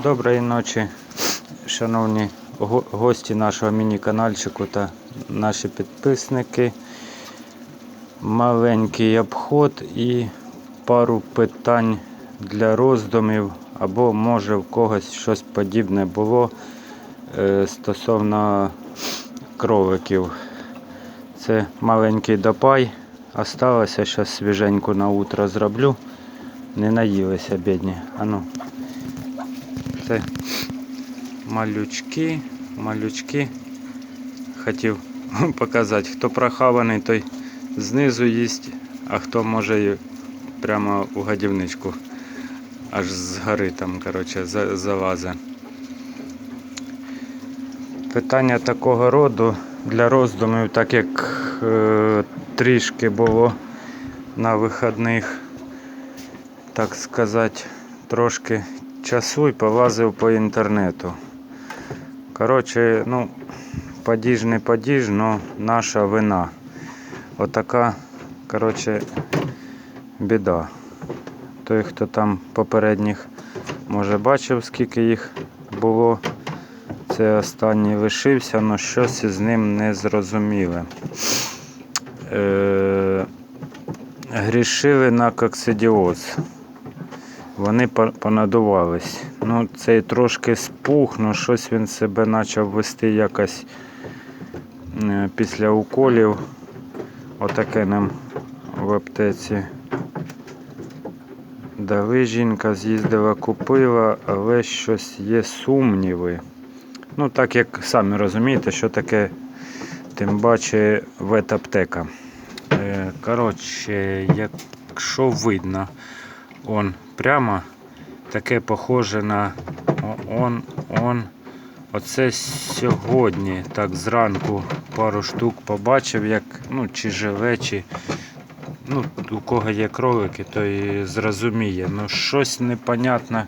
Доброї ночі, шановні гості нашого міні-канальчику та наші підписники. Маленький обход і пару питань для роздумів, або може в когось щось подібне було е, стосовно кроликів. Це маленький допай. Осталося, зараз свіженьку на утро зроблю. Не наїлися, бідні. Ану. Це малючки, малючки. Хотів показати, хто прохаваний, той знизу їсть, а хто може і прямо у годівничку. Аж з гори там, коротше, за- залазить. Питання такого роду для роздумів, так як е, трішки було на вихідних, так сказати, трошки часу і полазив по інтернету. Коротше, ну, падіж не падіж, но наша вина. Отака, коротше, біда. Той, хто там попередніх, може бачив, скільки їх було. Це останній лишився, але щось із ним не зрозуміле. Е, грішили на коксидіоз. Вони понадувались. Ну, цей трошки спух, ну щось він себе почав вести якось е, після уколів. Отаке нам в аптеці дали. Жінка з'їздила, купила, але щось є сумніви. Ну, так як самі розумієте, що таке, тим паче ветаптека. Е, Коротше, якщо видно, он прямо таке похоже на он, он. Оце сьогодні, так зранку пару штук побачив, як ну, чи живе, чи ну, у кого є кролики, той зрозуміє. Ну щось непонятне,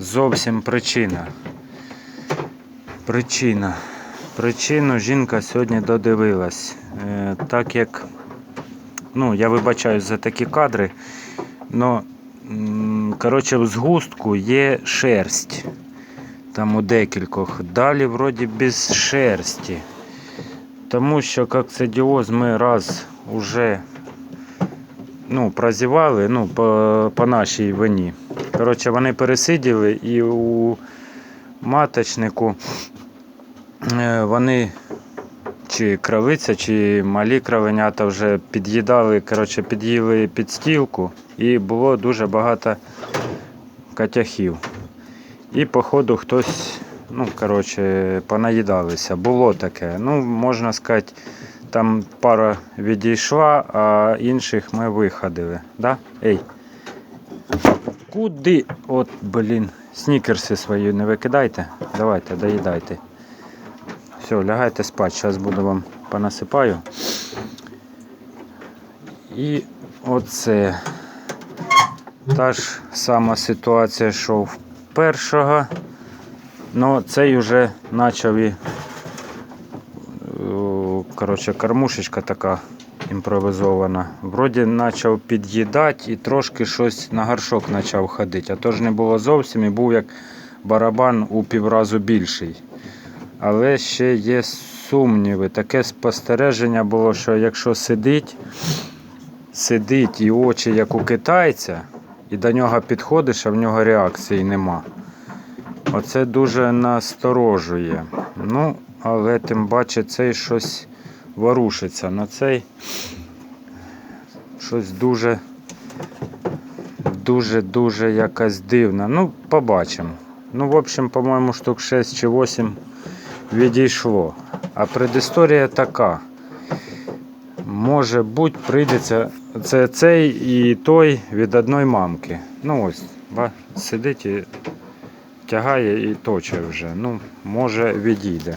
зовсім причина. Причина. Причину жінка сьогодні додивилась. Е, так як, ну, я вибачаюсь за такі кадри, але, коротше, в згустку є шерсть. Там у декількох. Далі вроді без шерсті. Тому що коксидіоз ми раз уже ну, прозівали ну, по, по нашій вині. Коротше, вони пересиділи і у маточнику е, вони чи кравиця, чи малі кравенята вже під'їдали, коротше, під'їли підстілку і було дуже багато котяхів. І, походу, хтось, ну, коротше, понаїдалися. Було таке. Ну, можна сказати, там пара відійшла, а інших ми виходили. Да? Ей. Куди? От, блін, снікерси свої не викидайте. Давайте, доїдайте. Все, лягайте спати, зараз буду вам понасипаю. І оце. Та ж сама ситуація, що в першого. Ну, цей вже почав і. о, Коротше, кормушечка така імпровізована. Вроді почав під'їдати і трошки щось на горшок почав ходити. А то ж не було зовсім і був як барабан у півразу більший. Але ще є сумніви. Таке спостереження було, що якщо сидить, сидить і очі як у китайця, і до нього підходиш, а в нього реакції нема. Оце дуже насторожує. Ну, але тим паче цей щось ворушиться. На цей щось дуже, дуже-дуже якась дивна. Ну, побачимо. Ну, в общем, по-моєму, штук 6 чи 8 відійшло. А предісторія така. Може бути, прийдеться. Це цей і той від одної мамки. Ну ось, сидить і тягає і точить вже. Ну, може відійде.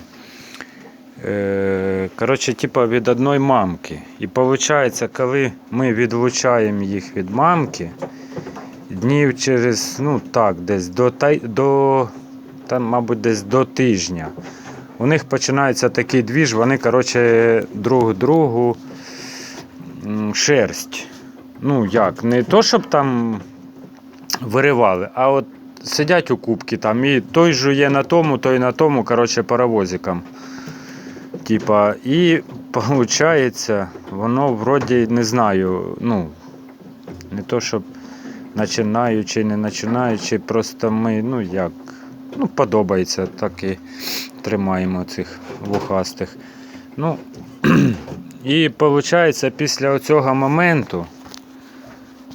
Е, коротше, типа від одної мамки. І виходить, коли ми відлучаємо їх від мамки, днів через, ну так, десь до, до там, мабуть, десь до тижня. У них починається такий двіж, вони, коротше, друг другу шерсть. Ну як, не то, щоб там виривали, а от сидять у кубці там, і той жує на тому, той на тому, коротше, паровозиком. Типа, і виходить, воно вроді не знаю, ну, не то, щоб починаючи, не починаючи, просто ми, ну як, ну, подобається, так і тримаємо цих вухастих. Ну, і виходить, після цього моменту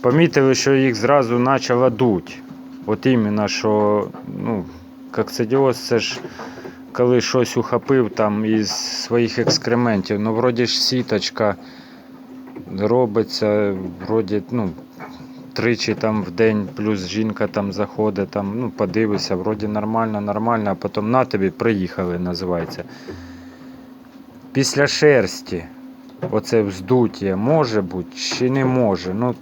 помітили, що їх зразу почало дуть. От іменно, що ну, коксидіоз це ж коли щось ухопив там із своїх екскрементів. Ну, вроді ж сіточка робиться, вроді, ну, тричі там в день, плюс жінка там заходить, там, ну, подивися, вроді нормально, нормально, а потім на тобі приїхали, називається. Після шерсті оце вздуття може бути чи не може. Ну,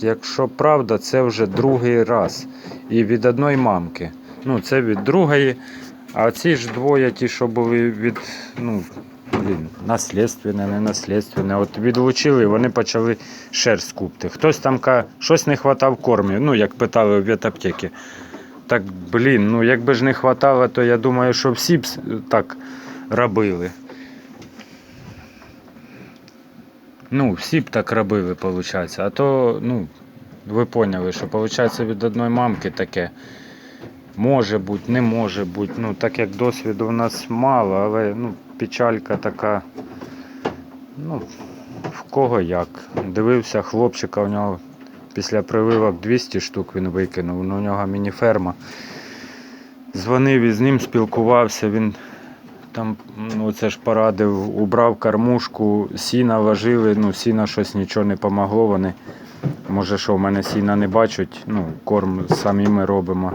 якщо правда, це вже другий раз. І від одної мамки. Ну, це від другої. А ці ж двоє, ті, що були від, ну, блін, наслідственне, не наслідственне. От відлучили, вони почали шерсть купти. Хтось там каже, щось не хватав кормів, ну, як питали в ветаптеки. Так, блін, ну якби ж не хватало, то я думаю, що всі б так робили. Ну, всі б так робили, виходить. А то, ну, ви поняли, що виходить від одної мамки таке. Може бути, не може бути. Ну, так як досвіду в нас мало, але ну, печалька така. Ну, в кого як. Дивився хлопчика, у нього після прививок 200 штук він викинув. Ну, у нього міні-ферма. Дзвонив із ним, спілкувався, він там, ну це ж порадив, убрав кормушку, сіна ложили, ну сіна щось нічого не помогло. Вони, може, що в мене сіна не бачать, ну, корм самі ми робимо.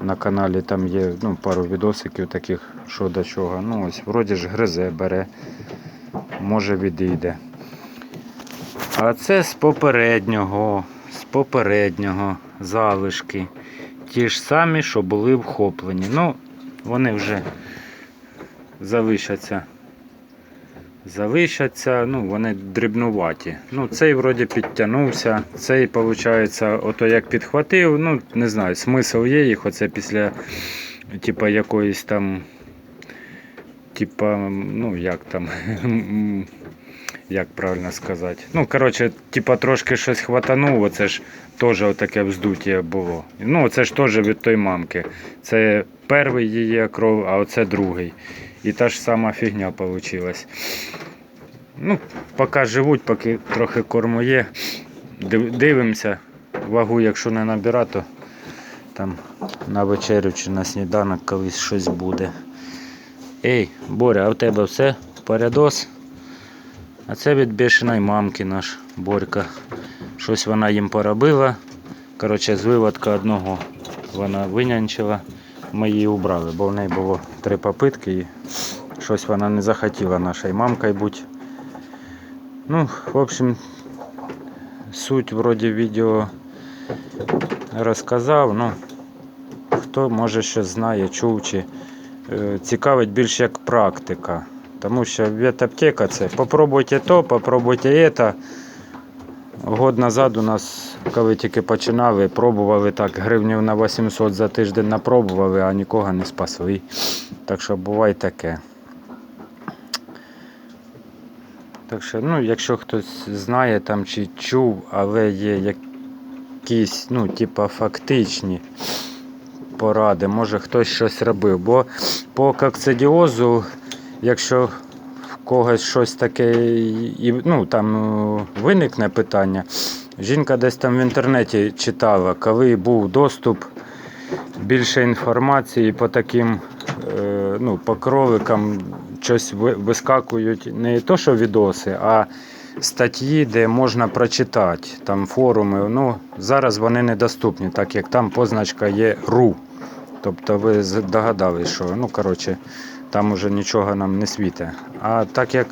На каналі там є ну, пару відосиків таких, що до чого. Ну ось, вроді ж гризе, бере, може відійде. А це з попереднього, з попереднього залишки. Ті ж самі, що були вхоплені. Ну, вони вже залишаться. Залишаться, ну, вони дрібнуваті. Ну, цей вроді підтягнувся, цей, виходить, ото як підхватив, ну, не знаю, смисл є їх, оце після типа якоїсь там. Типа, ну як там, як правильно сказати. Ну, коротше, типа трошки щось хватанув, оце ж теж таке вздуття було. Ну, це ж теж від той мамки. Це перший її кров, а оце другий. І та ж сама фігня вийшла. Ну, поки живуть, поки трохи корму є. Дивимося. Вагу, якщо не набирати, то там на вечерю чи на сніданок колись щось буде. Ей, Боря, а в тебе все? Порядос? А це від бешеної мамки наш Борька. Щось вона їм поробила. Коротше, з виводка одного вона винянчила. Ми її убрали, бо в неї було три попитки і щось вона не захотіла нашою мамкою бути. Ну, в общем, суть вроді відео розказав. Ну, хто може щось знає, чув чи е, цікавить більш як практика. Тому що ветаптека це попробуйте то, попробуйте це. Год назад у нас, коли тільки починали, пробували так, гривнів на 800 за тиждень напробували, а нікого не спасли. Так що буває таке. Так що, ну, якщо хтось знає там чи чув, але є якісь, ну, типа фактичні поради, може хтось щось робив. Бо по кокцидіозу, якщо когось щось таке і ну, там е, виникне питання, жінка десь там в інтернеті читала, коли був доступ більше інформації по таким е, ну, по кроликам щось вискакують не то, що відоси, а статті, де можна прочитати, там форуми. Ну, зараз вони недоступні, так як там позначка є РУ. Тобто ви догадались, що ну, коротше, там уже нічого нам не світить. А так як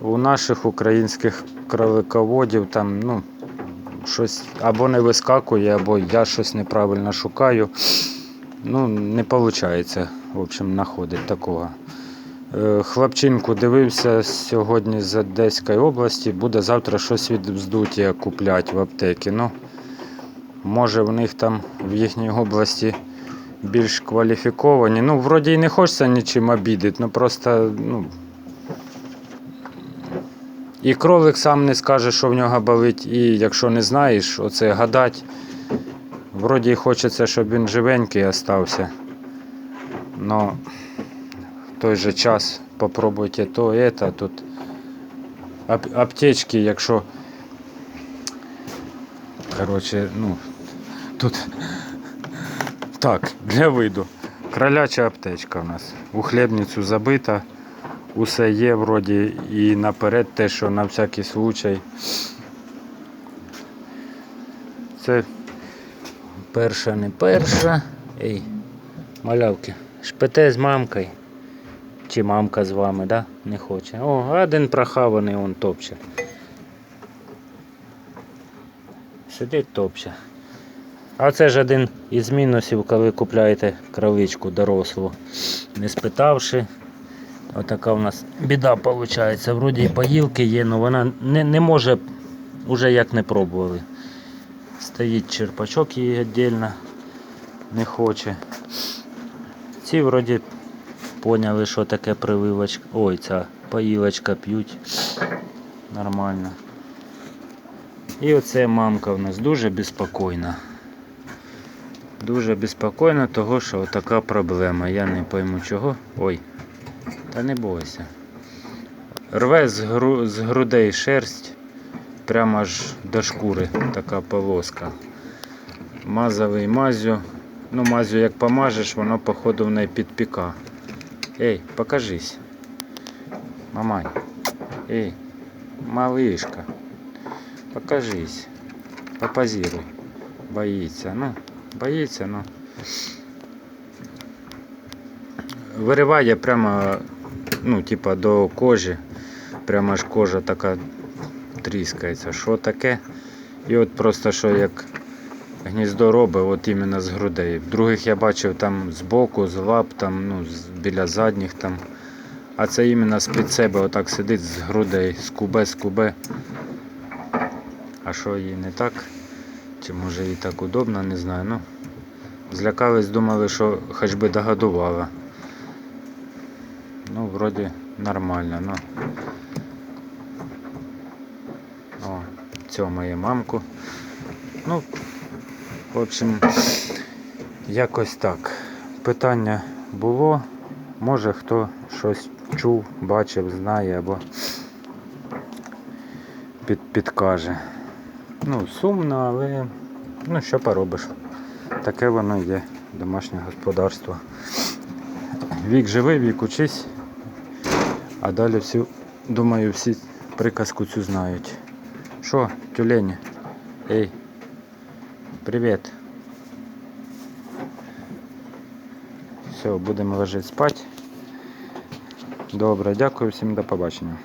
у наших українських кролиководів там, ну, щось або не вискакує, або я щось неправильно шукаю. Ну, не виходить, в общем, знаходить такого. Е, Хлопчинку дивився сьогодні з Одеської області, буде завтра щось від вздуття купляти в аптекі. Ну, Може в них там в їхній області більш кваліфіковані. Ну, вроді і не хочеться нічим обідати, ну просто, ну. І кролик сам не скаже, що в нього болить, і якщо не знаєш, оце гадать. Вроді і хочеться, щоб він живенький остався. Но в той же час попробуйте то, это, тут ап- аптечки, якщо. Короче, ну, тут так, для виду. Кроляча аптечка у нас. У хлібницю забита. Усе є вроді і наперед те, що на всякий случай. Це перша, не перша. Ей, малявки. Шпите з мамкою. Чи мамка з вами, да? Не хоче. О, один прохаваний он топче. Сидить топче. А це ж один із мінусів, коли купляєте кравичку дорослу. Не спитавши. Отака у нас біда виходить. Вроді і поїлки є, але вона не, не може, уже як не пробували. Стоїть черпачок її віддільно, не хоче. Ці вроді поняли, що таке прививочка. Ой, ця поїлочка п'ють. Нормально. І оце мамка в нас дуже безпокійна. Дуже безпокійна, того що така проблема. Я не пойму чого. Ой. Та не бойся. Рве з, гру... з грудей шерсть прямо аж до шкури така полоска. Мазовий мазю. Ну, мазю як помажеш, воно походу в неї підпіка. Ей, покажись. Мамай. Ей, малишка. Покажись. Попозируй. Боїться. Ну, боїться, ну. Вириває прямо, ну, типа до кожі. Прямо аж кожа така тріскається. Що таке? І от просто що як гніздо робить, от іменно з грудей. Других я бачив там збоку, з лап, там, ну, біля задніх там. А це іменно з-під себе отак сидить з грудей, скубе, скубе. А що їй не так? Чи може їй так удобно, не знаю. Ну, злякались, думали, що хоч би догодувала. Ну, вроді нормально, ну. О, цьомає мамку. Ну, в общем, якось так. Питання було. Може хто щось чув, бачив, знає або під, підкаже. Ну, сумно, але ну що поробиш. Таке воно є, домашнє господарство. Вік живий, вік учись. А далі всю, думаю, всі приказку цю знають. Що, тюлені? Ей, привіт. Все, будемо лежати спати. Добре, дякую всім до побачення.